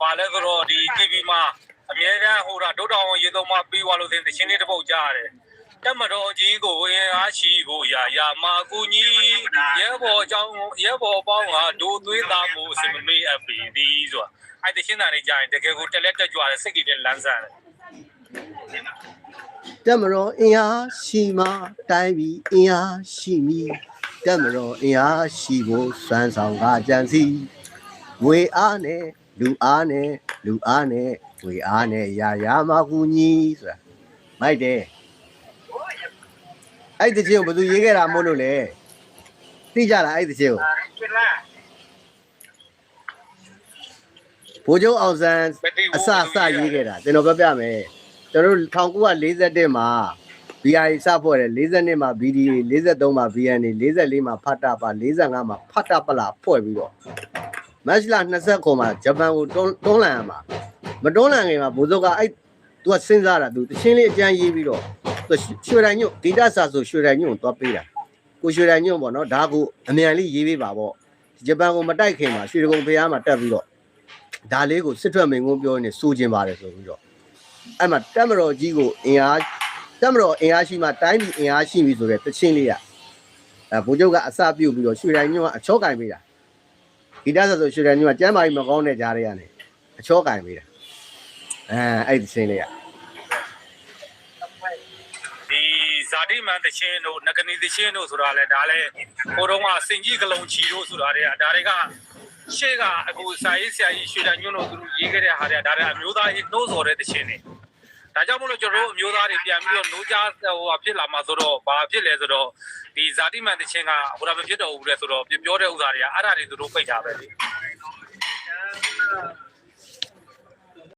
ဘာလဲဆိုတော့ဒီ TV မှာအမြဲတမ်းဟိုတာဒုတောင်ရေသုံးမှာပြီးသွားလို့တင်တချင်းလေးတစ်ပုတ်ကြားရတယ်တက်မတော်ကြီးကိုအင်အားရှိကိုရာရာမာကူကြီးရဲဘော်အကြောင်းရဲဘော်ပေါင်းကဒိုသွေးသားမှုစင်မမေးအပ်ပြီးဒီဆိုတာအဲ့တချင်းသားလေးကြားရင်တကယ်ကိုတက်လက်တက်ကြွတယ်စိတ်ကြီးတဲ့လမ်းဆန်းတယ်တက်မတော်အင်အားရှိမှတိုင်းပြီးအင်အားရှိမည်တက်မတော်အင်အားရှိဖို့စွမ်းဆောင်ကကြံစီဝေအားနဲ့ လူအားနဲ့လူအားနဲ့ဝေအားနဲ့ရာရာမကူညီဆိုတာမိုက်တယ်အဲ့ဒီချင်းကိုဘယ်သူရေးခဲ့တာမို့လို့လဲသိကြလားအဲ့ဒီချင်းကိုဘိုးချုပ်အောင်ဆန်းအစအစရေးခဲ့တာကျွန်တော်ပြောပြမယ်ကျွန်တော်တို့1941မှာ BI စဖွဲ့တယ်42မှာ BD 43မှာ VN 44မှာဖတ်တာပါ45မှာဖတ်တာပလာဖွဲ့ပြီးတော့ မတ်လ29မှာဂျပန်ကိုတွန်းတွန်းလှန်ရမှာမတွန်းလှန်ခင်မှာဘိုးစုကအဲ့သူကစဉ်းစားတာသူတချင်းလေးအကြမ်းရေးပြီးတော့သူရွှေတိုင်ညွန့်ဂီတဆာဆိုရွှေတိုင်ညွန့်ကိုသွားပေးတာကိုရွှေတိုင်ညွန့်ပေါ့နော်ဒါကိုအမြန်လေးရေးပေးပါပေါ့ဂျပန်ကိုမတိုက်ခင်မှာရွှေတကုံဖျားမှာတက်ပြီးတော့ဒါလေးကိုစစ်ထွက်မင်းကုန်းပြောနေစိုးခြင်းပါတယ်ဆိုပြီးတော့အဲ့မှာတက်မတော်ကြီးကိုအင်အားတက်မတော်အင်အားရှိမှတိုင်းပြည်အင်အားရှိပြီဆိုတဲ့တချင်းလေးอ่ะအဲဘိုးချုပ်ကအစပြုတ်ပြီးတော့ရွှေတိုင်ညွန့်ကအချောကင်ပေးတာဂီ တဆိုဆိုရွှေတိုင်ညွန့်ကကျမ်းမာကြီးမကောင်းတဲ့ကြားတွေကနေအချောကင်ပေးတာအဲအဲ့ဒီတချင်းလေးอ่ะဒီဇာတိမန်တချင်းတို့နဂနီတချင်းတို့ဆိုတာလဲဒါလဲဟိုတုန်းကစင်ကြီးကလုံချီတို့ဆိုတာတွေကဒါတွေကရှေ့ကအခုစာရေးဆရာကြီးရွှေတန်ညွန့်တို့သူတို့ရေးခဲ့တဲ့ဟာတွေကဒါတွေအမျိုးသားရေးနှိုးဆော်တဲ့တချင်းတွေ ဒါကြောင့်မလို့ကျွန်တော်တို့အမျိုးသားတွေပြန်ပြီးတော့နှိုးကြဟိုဟာဖြစ်လာမှာဆိုတော့ဘာဖြစ်လဲဆိုတော့ဒီဇာတိမန်တချင်းကဟိုဒါမဖြစ်တော့ဘူးလေဆိုတော့ပြောတဲ့ဥစ္စာတွေကအဲ့ဒါတွေသူတို့ပိတ်ထားပဲလေ